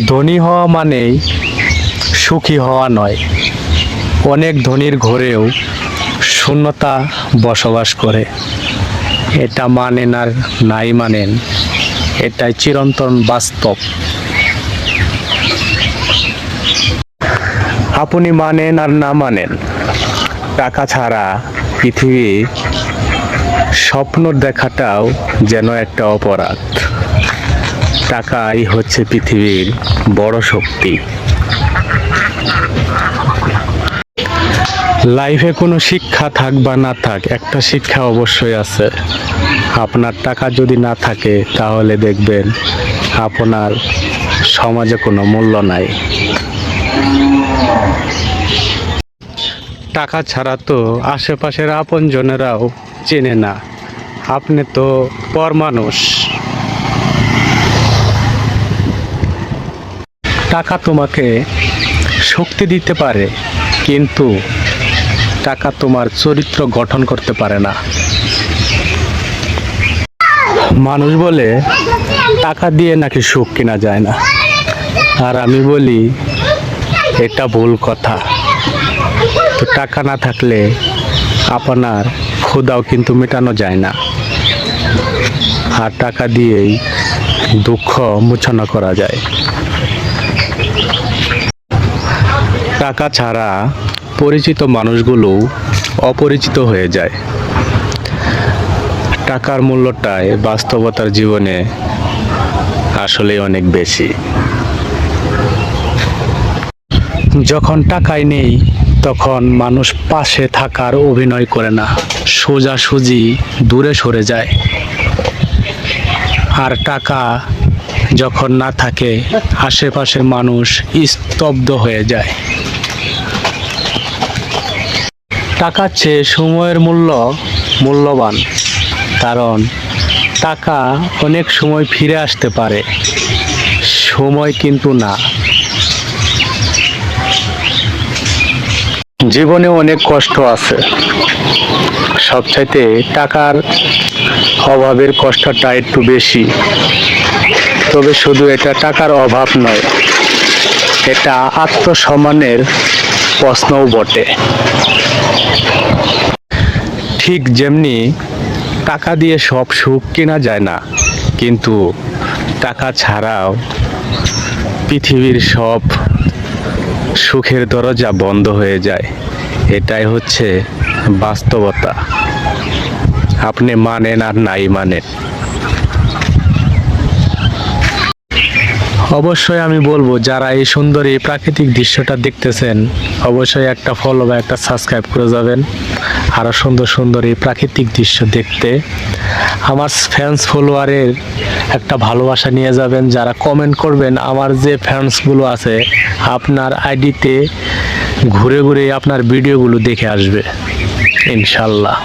ধনী হওয়া মানেই সুখী হওয়া নয়। অনেক ধনীর ঘরেও শূন্যতা বসবাস করে। এটা মানেন আর নাই মানেন, এটাই চিরন্তন বাস্তব। আপনি মানেন আর না মানেন, টাকা ছাড়া পৃথিবী স্বপ্ন দেখাটাও যেন একটা অপরাধ। টাকাই হচ্ছে পৃথিবীর বড় শক্তি। লাইফে কোনো শিক্ষা থাক বা না থাক, একটা শিক্ষা অবশ্যই আছে। আপনার টাকা যদি না থাকে, তাহলে দেখবেন আপনার সমাজে কোনো মূল্য নাই। টাকা ছাড়া তো আশেপাশের আপনজনেরাও চেনে না। আপনি তো পর মানুষ টাকা তোমাকে শক্তি দিতে পারে, কিন্তু টাকা তোমার চরিত্র গঠন করতে পারে না। মানুষ বলে, টাকা দিয়ে নাকি সুখ কেনা যায় না। আর আমি বলি, এটা ভুল কথা। তো টাকা না থাকলে আপনার ক্ষুদাও কিন্তু মেটানো যায় না। আর টাকা দিয়েই দুঃখ মোচনা করা যায়। টাকা ছাড়া পরিচিত মানুষগুলো অপরিচিত হয়ে যায়। টাকার মূল্যটাই বাস্তবতার জীবনে আসলে অনেক বেশি। যখন টাকাই নেই, তখন মানুষ পাশে থাকার অভিনয় করে না। সোজাসুজি দূরে সরে যায়। আর টাকা যখন না থাকে, আশেপাশের মানুষ স্তব্ধ হয়ে যায়। টাকার চেয়ে সময়ের মূল্য মূল্যবান, কারণ টাকা অনেক সময় ফিরে আসতে পারে, সময় কিন্তু না। জীবনে অনেক কষ্ট আছে, সবচাইতে টাকার অভাবের কষ্টটা একটু বেশি, তবে শুধু এটা টাকার অভাব নয়, এটা আত্মসম্মানের প্রশ্নও বটে। ঠিক যেমনি টাকা দিয়ে সব সুখ কেনা যায় না, কিন্তু টাকা ছাড়াও পৃথিবীর সব সুখের দরজা বন্ধ হয়ে যায়। এটাই হচ্ছে বাস্তবতা। আপনি মানেন আর নাই মানেন। অবশ্যই আমি বলব, যারা এই সুন্দর এই প্রাকৃতিক দৃশ্যটা দেখতেছেন, অবশ্যই একটা ফলো বা একটা সাবস্ক্রাইব করে যাবেন। আরও সুন্দর সুন্দর এই প্রাকৃতিক দৃশ্য দেখতে। আমার ফ্যান্স ফলোয়ারের একটা ভালোবাসা নিয়ে যাবেন, যারা কমেন্ট করবেন, আমার যে ফ্যান্সগুলো আছে, আপনার আইডিতে ঘুরে ঘুরে আপনার ভিডিওগুলো দেখে আসবে, ইনশাল্লাহ।